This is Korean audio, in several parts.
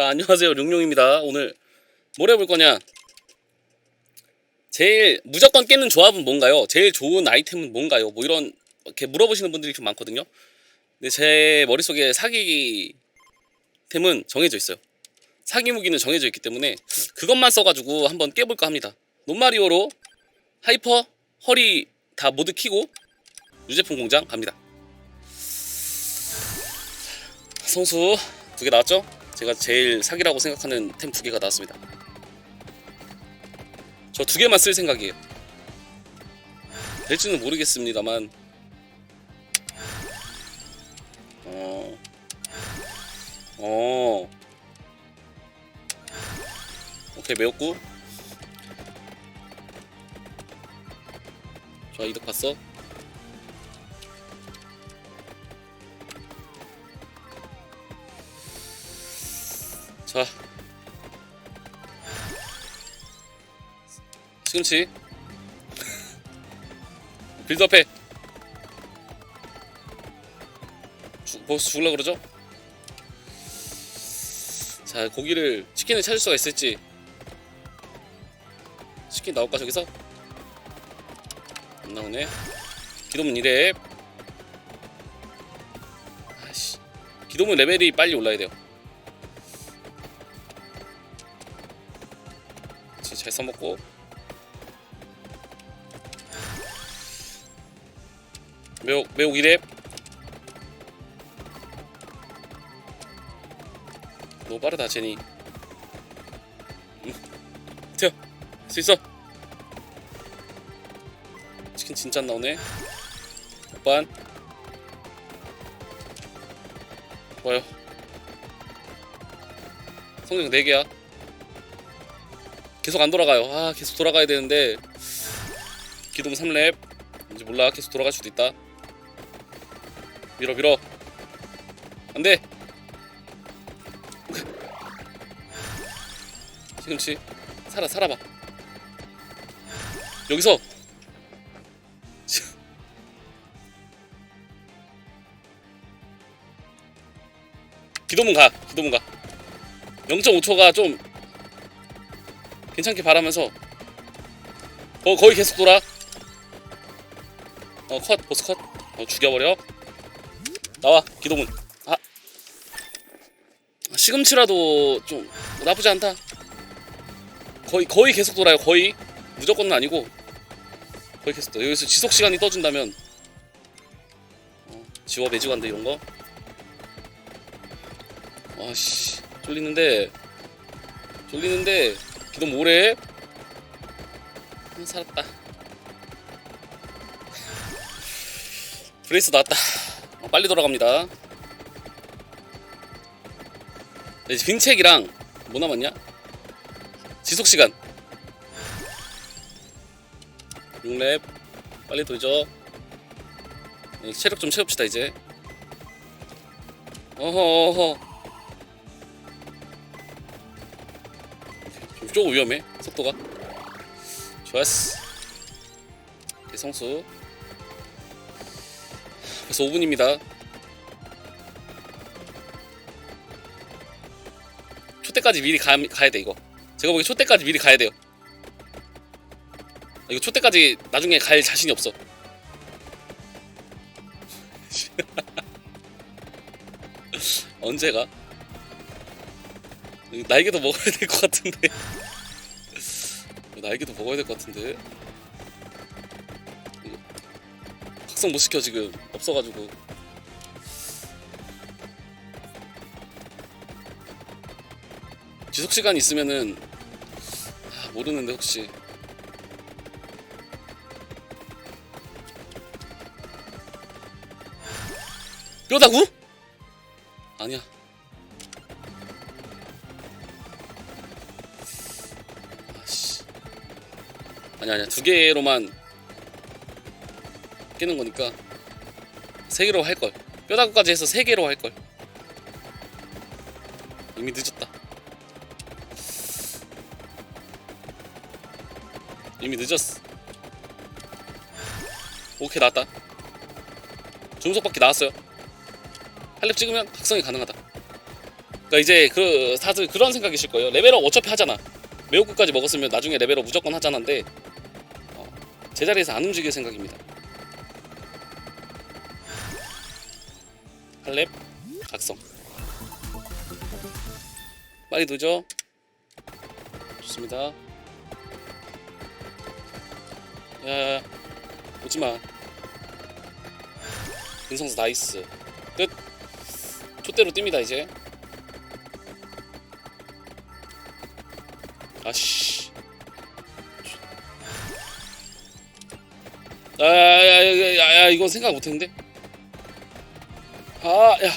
자 안녕하세요. 룡룡입니다. 오늘 뭘 해볼 거냐? 제일 무조건 깨는 조합은 뭔가요? 제일 좋은 아이템은 뭔가요? 뭐 이런 이렇게 물어보시는 분들이 좀 많거든요. 근데 제 머릿속에 사기 템은 정해져 있어요. 사기 무기는 정해져 있기 때문에 그것만 써가지고 한번 깨볼까 합니다. 논마리오로 하이퍼 허리 다 모두 키고 유제품 공장 갑니다. 성수 두 개 나왔죠? 제가 제일 사기라고 생각하는 템 두 개가 나왔습니다. 저 두 개만 쓸 생각이에요. 될지는 모르겠습니다만, 어, 어, 오케이 매웠고, 좋아 이득 봤어. 시금치. 빌드업해. 주, 보스 죽을라 그러죠? 자 고기를 치킨을 찾을 수가 있을지. 치킨 나올까 저기서? 안 나오네. 기도문 이래. 아씨. 기도문 레벨이 빨리 올라야 돼요. 잘 써먹고 매혹 매혹 이랩 너무 빠르다 제니. 응. 튀어. 할수 있어. 치킨 진짜 안 나오네. 오빤. 좋아요. 성적 4개야. 계속 안 돌아가요. 아 계속 돌아가야 되는데. 기동 3렙. 이제 몰라. 계속 돌아갈 수도 있다. 밀어 밀어. 안돼. 시금치 살아 살아봐. 여기서. 기도문 가 기도문 가. 0.5초가 좀 괜찮게 바라면서. 어 거의 계속 돌아. 어컷 보스 컷어 죽여버려 나와 기도문 아. 시금치라도 좀 나쁘지 않다. 거의 거의 계속 돌아요 거의. 무조건은 아니고. 거의 계속 돌아 여기서 지속 시간이 떠준다면. 어, 지워 매직한데 이런 거. 아씨. 쫄리는데. 쫄리는데. 기도 뭐래? 음, 살았다. 브레이스 나왔다. 어, 빨리 돌아갑니다. 네, 이제 빙책이랑 뭐 남았냐? 지속 시간. 6렙 빨리 돌죠. 네, 체력 좀 채웁시다 이제. 어허 어허. 조금 위험해 속도가 좋았어 대성수 벌써 5분입니다. 초대까지 미리 가, 가야 돼 이거. 제가 보기 초대까지 미리 가야 돼요. 이거 초대까지 나중에 갈 자신이 없어. 언제가? 날개도 먹어야 될 것 같은데. 날개도 먹어야 될 것 같은데 각성 못 시켜 지금. 없어가지고. 지속 시간 있으면은 아, 모르는데 혹시. 뼈다구? 아니야. 아씨. 아니 아니야. 두 개로만 깨는 거니까 세 개로 할 걸. 뼈다구까지 해서 세 개로 할 걸. 이미 늦었다. 이미 늦었어. 오케이 나왔다. 중속 바퀴 나왔어요. 할렙 찍으면 각성이 가능하다. 그러니까 이제 그 다들 그런 생각이실 거예요. 레벨업 어차피 하잖아. 매우국까지 먹었으면 나중에 레벨업 무조건 하잖아인데 어, 제자리에서 안 움직일 생각입니다. 할렙 각성 빨리 도죠. 좋습니다. 야야야 오지마. 근성수 나이스 끝. 촛대로 뜹니다 이제. 아씨. 야야야야야 이건 생각 못했는데. 아 야.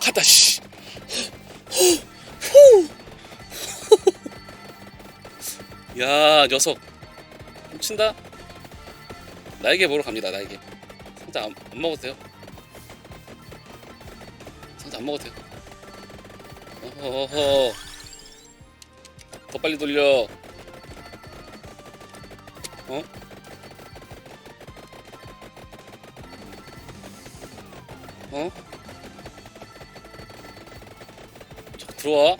갔다 씨. 야 녀석 훔친다. 나에게 보러 갑니다 나에게. 상자 안, 안 먹어도 돼요. 상자 안 먹어도 돼요. 어허허. 더 빨리 돌려. 어? 어? 저 들어와.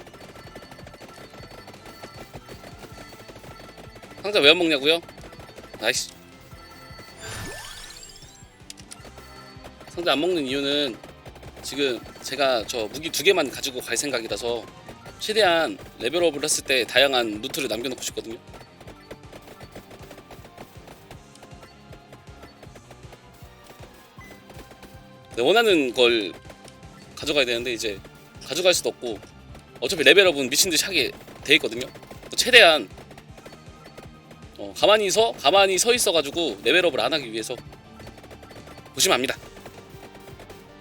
상자 왜 안 먹냐고요? 나이스. 상자 안 먹는 이유는 지금 제가 저 무기 두 개만 가지고 갈 생각이라서 최대한 레벨업을 했을 때 다양한 루트를 남겨놓고 싶거든요. 네, 원하는 걸 가져가야 되는데 이제 가져갈 수도 없고 어차피 레벨업은 미친 듯이 하게 돼 있거든요. 최대한 어, 가만히 서 가만히 서 있어 가지고 레벨업을 안 하기 위해서 보시면 압니다.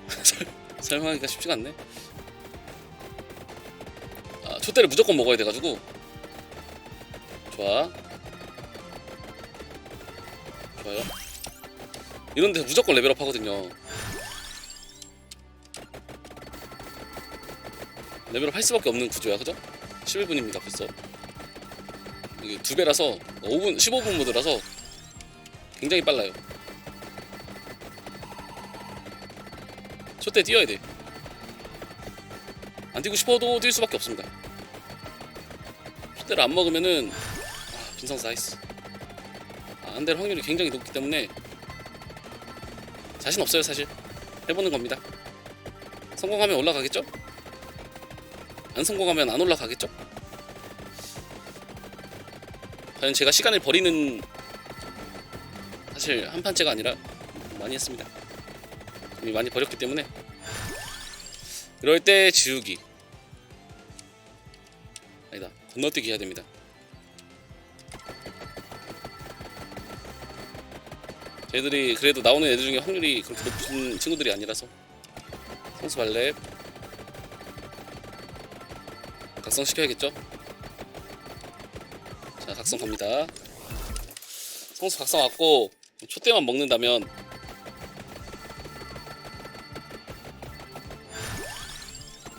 설- 설명하기가 쉽지가 않네. 아, 초대를 무조건 먹어야 돼 가지고 좋아 좋아요 이런 데서 무조건 레벨업 하거든요 레벨업 할 수밖에 없는 구조야 그죠? 11분입니다 벌써 이게 두 배라서 5분 15분 모드라서 굉장히 빨라요 초대 뛰어야 돼 안 뛰고 싶어도 뛸 수밖에 없습니다. 숫대를 안 먹으면은 아, 빈성 사이스. 아, 안 될 확률이 굉장히 높기 때문에 자신 없어요 사실. 해보는 겁니다. 성공하면 올라가겠죠? 안 성공하면 안 올라가겠죠? 과연 제가 시간을 버리는 사실 한 판째가 아니라 많이 했습니다. 이미 많이 버렸기 때문에. 이럴 때 지우기. 아니다. 건너뛰기 해야 됩니다. 쟤들이 그래도 나오는 애들 중에 확률이 그렇게 높은 친구들이 아니라서. 선수 발렙 각성 시켜야겠죠? 자 각성 갑니다. 성수 각성 왔고 초대만 먹는다면.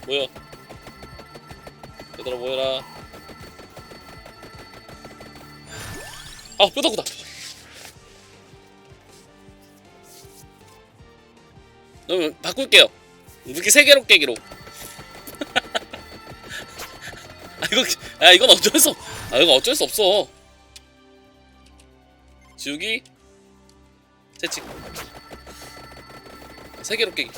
모여. 얘들아 모여라. 아 뼈다구다. 그러면 바꿀게요. 무기 3개로 깨기로 아 이건 어쩔 수 없- 아 이거 어쩔 수 없어. 지우기. 채찍 3개로 깨기.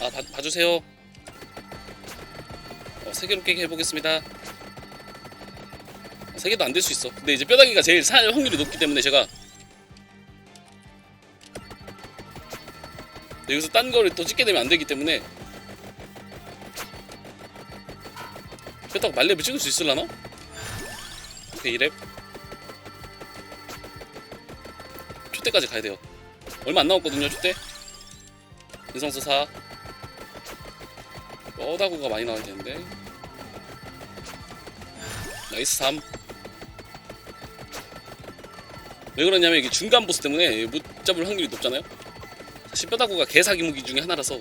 아 봐, 봐주세요. 어, 세 개로 깨게 해보겠습니다. 어, 세 개도 안 될 수 있어. 근데 이제 뼈다귀가 제일 살 확률이 높기 때문에 제가. 여기서 딴 거를 또 찍게 되면 안 되기 때문에 뼈다귀 말렙을 찍을 수 있을라나? 오케이 2렙 초대까지 가야 돼요. 얼마 안 남았거든요 초대. 인성수 4 뼈다구가 많이 나와야 되는데. 나이스 3 왜 그러냐면 이게 중간 보스 때문에 못 잡을 확률이 높잖아요. 사실 뼈다구가 개사기 무기 중에 하나라서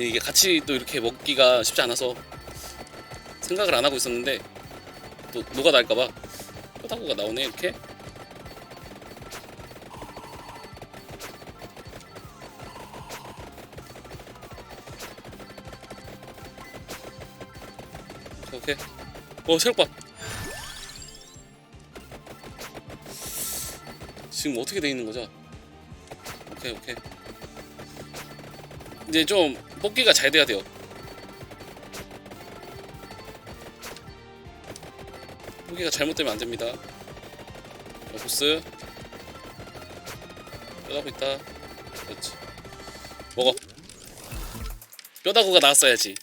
예, 이게 같이 또 이렇게 먹기가 쉽지 않아서 생각을 안 하고 있었는데 또 누가 날까봐 코다구가 나오네 이렇게. 오케이. 어 체력밥. 지금 어떻게 돼 있는 거죠? 오케이 오케이. 이제 좀 뽑기가 잘 돼야 돼요. 뽑기가 잘못되면 안 됩니다. 자, 보스. 뼈다구 있다. 그렇지. 먹어. 뼈다구가 나왔어야지.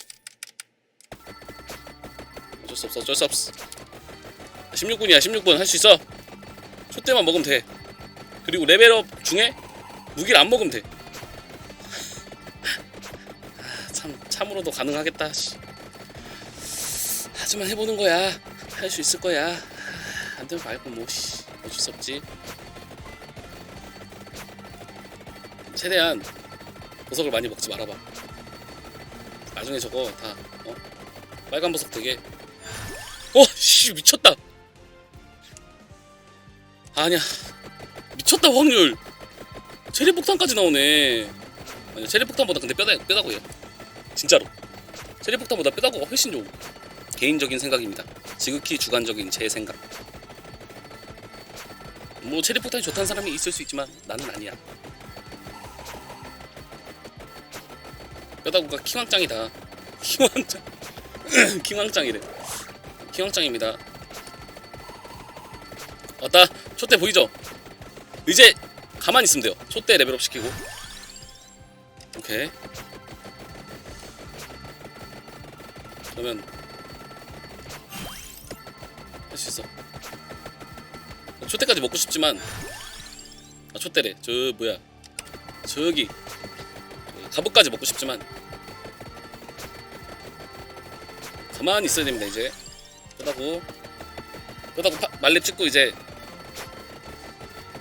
어쩔 수 없어 어쩔 수 없어. 16분이야 16분 할 수 있어. 촛대만 먹으면 돼. 그리고 레벨업 중에 무기를 안 먹으면 돼 참 참으로도 가능하겠다. 씨. 하지만 해보는 거야. 할 수 있을 거야. 아, 안 되면 말고 뭐 씨, 어쩔 수 없지. 최대한 보석을 많이 먹지 말아봐. 나중에 저거 다 어? 빨간 보석 되게. 어 씨 미쳤다. 아니야. 미쳤다 확률. 체리 폭탄까지 나오네. 아니 체리 폭탄보다 근데 뼈다 뼈다구예요 진짜로. 체리 폭탄보다 뼈다구가 훨씬 좋은 개인적인 생각입니다. 지극히 주관적인 제 생각. 뭐 체리 폭탄이 좋다는 사람이 있을 수 있지만 나는 아니야. 뼈다구가 킹왕짱이다. 킹왕짱. 킹왕짱이래. 킹왕짱입니다. 왔다. 촛대 보이죠? 이제 가만히 있으면 돼요. 촛대 레벨업 시키고. 오케이 그러면 할 수 있어. 촛대까지 먹고 싶지만 아 촛대래. 저 뭐야. 저기 갑옷까지 먹고 싶지만 가만히 있어야 됩니다 이제. 끄다고 파, 말레 찍고 이제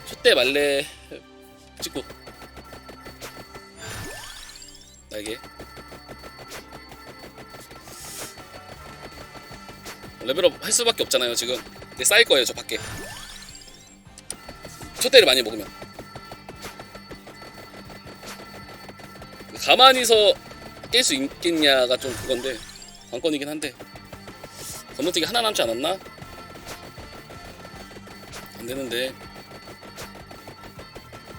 촛대 말레 찍고. 나에 레벨업 할 수밖에 없잖아요 지금. 이제 쌓일 거예요 저 밖에. 촛대를 많이 먹으면. 가만히서 깰 수 있겠냐가 좀 그건데 관건이긴 한데. 건너뛰기 하나 남지 않았나? 안 되는데.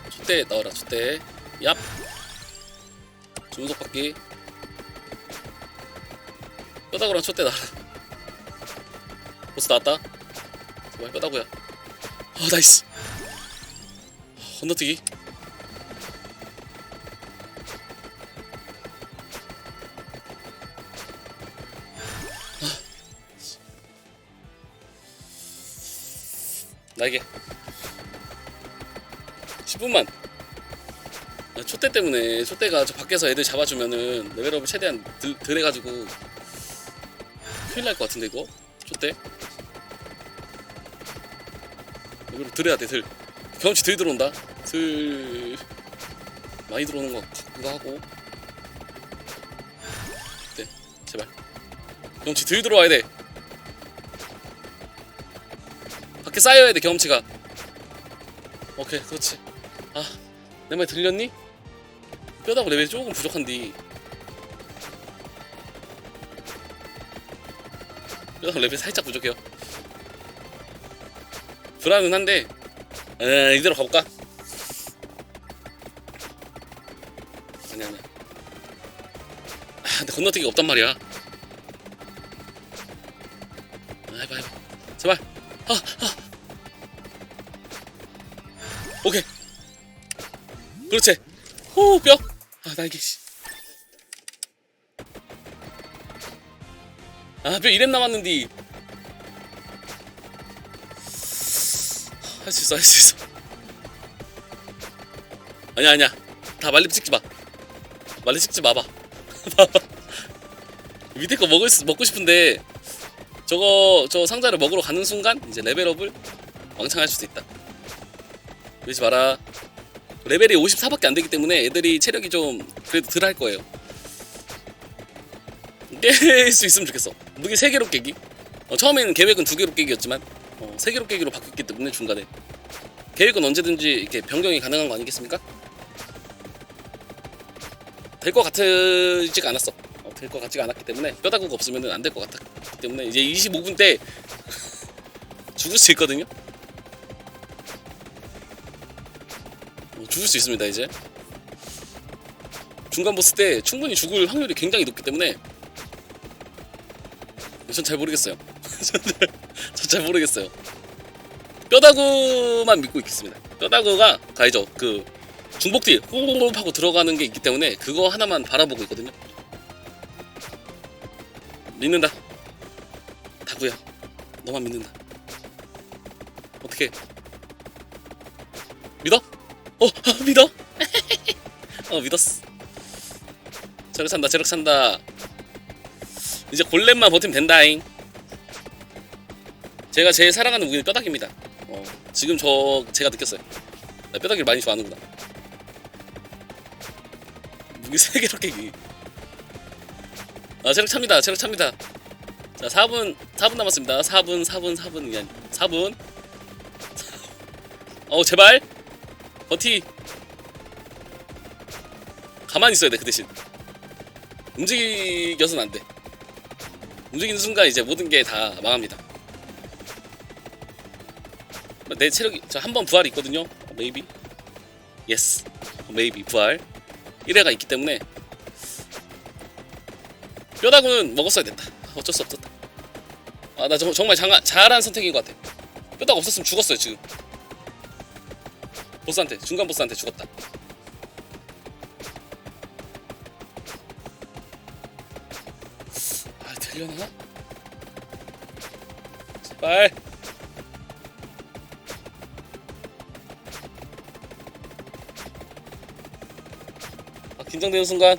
촛대 넣어라 촛대. 얍. 주문석 바퀴 뼈다구랑 촛대 나와라 보스 나왔다. 제발 뼈다구야. 아 나이스. 건너뛰기. 나에게. 10분만. 촛대 때문에 촛대가 저 밖에서 애들 잡아주면은 레벨업을 최대한 들, 들 해가지고 큰일 날 것 같은데 이거? 촛대 레벨업 들 해야 돼 들. 경험치 들 들어온다. 들. 많이 들어오는 것 같기도 하고. 네 제발. 경험치 들 들어와야 돼. 밖에 쌓여야 돼 경험치가. 오케이 그렇지. 아 내 말 들렸니? 뼈다구 레벨이 조금 부족한디. 뼈다구 레벨이 살짝 부족해요 불안은 한데 에 이대로 가볼까? 아니야 아니야 아 근데 건너뛰기가 없단 말이야 아, 해봐 해봐 제발 아, 아. 오케이. 그렇지. 오, 뼈. 아, 날개 씨. 아, 뼈 2렙 남았는디. 할 수 있어, 할 수 있어. 아니야, 아니야. 다 말립 찍지 마. 말립 찍지 마봐. 밑에 거 먹을 수, 먹고 싶은데 저거 저 상자를 먹으러 가는 순간 이제 레벨업을 왕창 할 수도 있다. 그러지 마라. 레벨이 54밖에 안 되기 때문에 애들이 체력이 좀 그래도 덜 할 거예요. 깰 수 있으면 좋겠어. 무기 3개로 깨기. 어, 처음에는 계획은 2개로 깨기였지만 어, 3개로 깨기로 바뀌었기 때문에 중간에 계획은 언제든지 이렇게 변경이 가능한 거 아니겠습니까? 될 것 같지가 않았어. 어, 될것 같지가 않았기 때문에 뼈다구가 없으면 안 될 것 같았기 때문에 이제 25분 때 죽을 수 있거든요. 어, 죽을 수 있습니다 이제 중간 보스 때 충분히 죽을 확률이 굉장히 높기 때문에 전 잘 모르겠어요. 전잘 모르겠어요. 뼈다구만 믿고 있겠습니다. 뼈다구가 가이죠 그 중복 딜 호호호 하고 들어가는 게 있기 때문에 그거 하나만 바라보고 있거든요. 믿는다. 다구야, 너만 믿는다. 어떻게? 믿어? 어, 믿어? 어, 믿었어. 저력 산다, 저력 산다. 이제 골렘만 버티면 된다잉. 제가 제일 사랑하는 무기는 뼈다귀입니다. 어, 지금 저 제가 느꼈어요. 나 뼈다귀를 많이 좋아하는구나. 무기 세 개로 깨기. 아, 체력 찹니다. 체력 찹니다. 자, 4분 4분 남았습니다. 4분 4분 4분 아니 4분. 어, 제발. 버티. 가만히 있어야 돼, 그 대신. 움직여서는 안 돼. 움직이는 순간 이제 모든 게 다 망합니다. 내 체력이 저한번 부활이 있거든요. 메이비. 예스. 메이비 부활. 1회가 있기 때문에 뼈다구는 먹었어야 됐다. 어쩔 수 없었다. 아, 나 정, 정말 장하, 잘한 선택인 것 같아. 뼈다구 없었으면 죽었어요, 지금. 보스한테, 중간 보스한테 죽었다. 아, 되려나? 제발. 긴장되는 순간.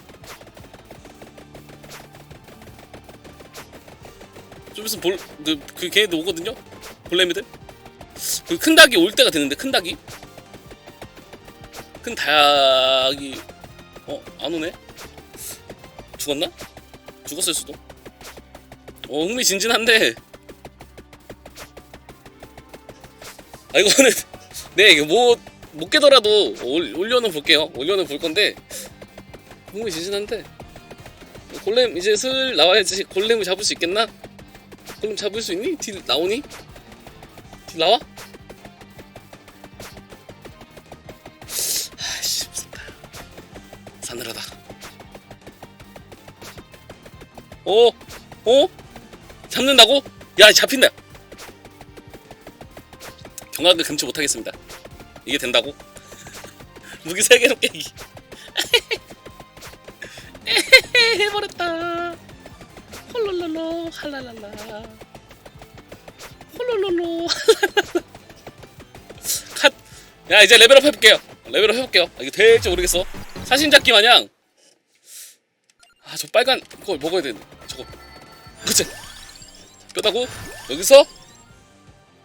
좀 있으면 볼, 그, 그 걔네들 오거든요? 볼레미들? 그 큰 닭이 올 때가 됐는데, 큰 닭이? 큰 닭이, 어, 안 오네? 죽었나? 죽었을 수도. 어, 흥미진진한데. 아, 이거는, 네, 이거 뭐, 못 깨더라도 올, 올려는 볼게요. 올려는 볼 건데, 흥미진진한데. 골렘 이제 슬 나와야지 골렘을 잡을 수 있겠나? 골렘 잡을 수 있니? 딜 나오니? 딜 나와? 아씨 무섭다 사늘하다 오? 오? 잡는다고? 야 잡힌다 경악을 금치 못하겠습니다 이게 된다고? 무기 세 개로 깨기 해버렸다. 홀롤롤로 할랄랄라. 홀롤롤로 컷. 야 이제 레벨업 해볼게요. 레벨업 해볼게요. 아, 이게 될지 모르겠어. 사신잡기 마냥. 아 저 빨간 그걸 먹어야 되는데 저거. 그치? 뼈다구 여기서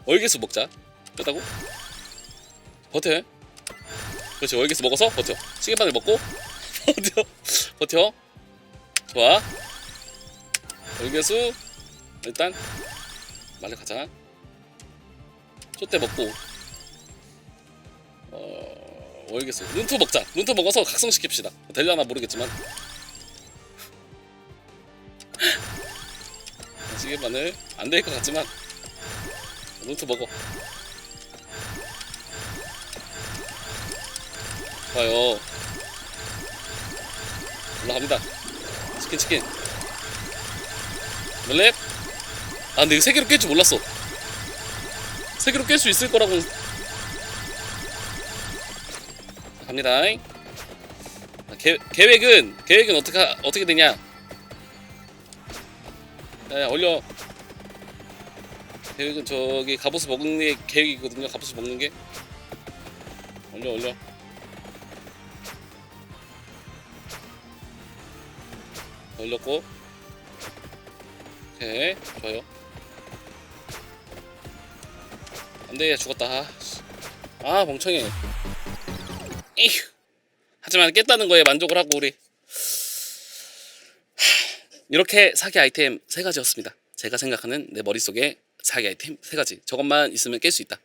월계수 먹자. 뼈다구. 버텨. 그렇지 월계수 먹어서 버텨. 시계바늘 먹고 버텨. 버텨. 좋아. 월계수 일단 말려 가자. 촛대 먹고 어 월계수 눈투 먹자. 눈투 먹어서 각성시킵시다. 될려나 모르겠지만 시계바늘 안 될 것 같지만 눈투 먹어. 좋아요. 올라갑니다. 치킨 치킨. 멜랩. 아 근데 이거 세 개로 깰 줄 몰랐어. 세 개로 깰 수 있을 거라고. 자, 갑니다. 아, 계, 계획은 계획은 어떻게 하- 어떻게 되냐? 네, 올려. 계획은 저기 갑옷을 먹는 게 계획이거든요. 갑옷을 먹는 게. 올려 올려. 올렸고. 오케이 좋아요. 안돼 죽었다. 아, 씨. 아 멍청해. 에휴. 하지만 깼다는 거에 만족을 하고 우리. 하, 이렇게 사기 아이템 세 가지였습니다. 제가 생각하는 내 머릿속에 사기 아이템 세 가지. 저것만 있으면 깰 수 있다.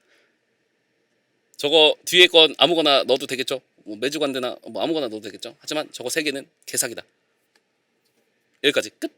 저거 뒤에 건 아무거나 넣어도 되겠죠? 뭐 매주관대나 뭐 아무거나 넣어도 되겠죠? 하지만 저거 세 개는 개사기다 여기까지 끝.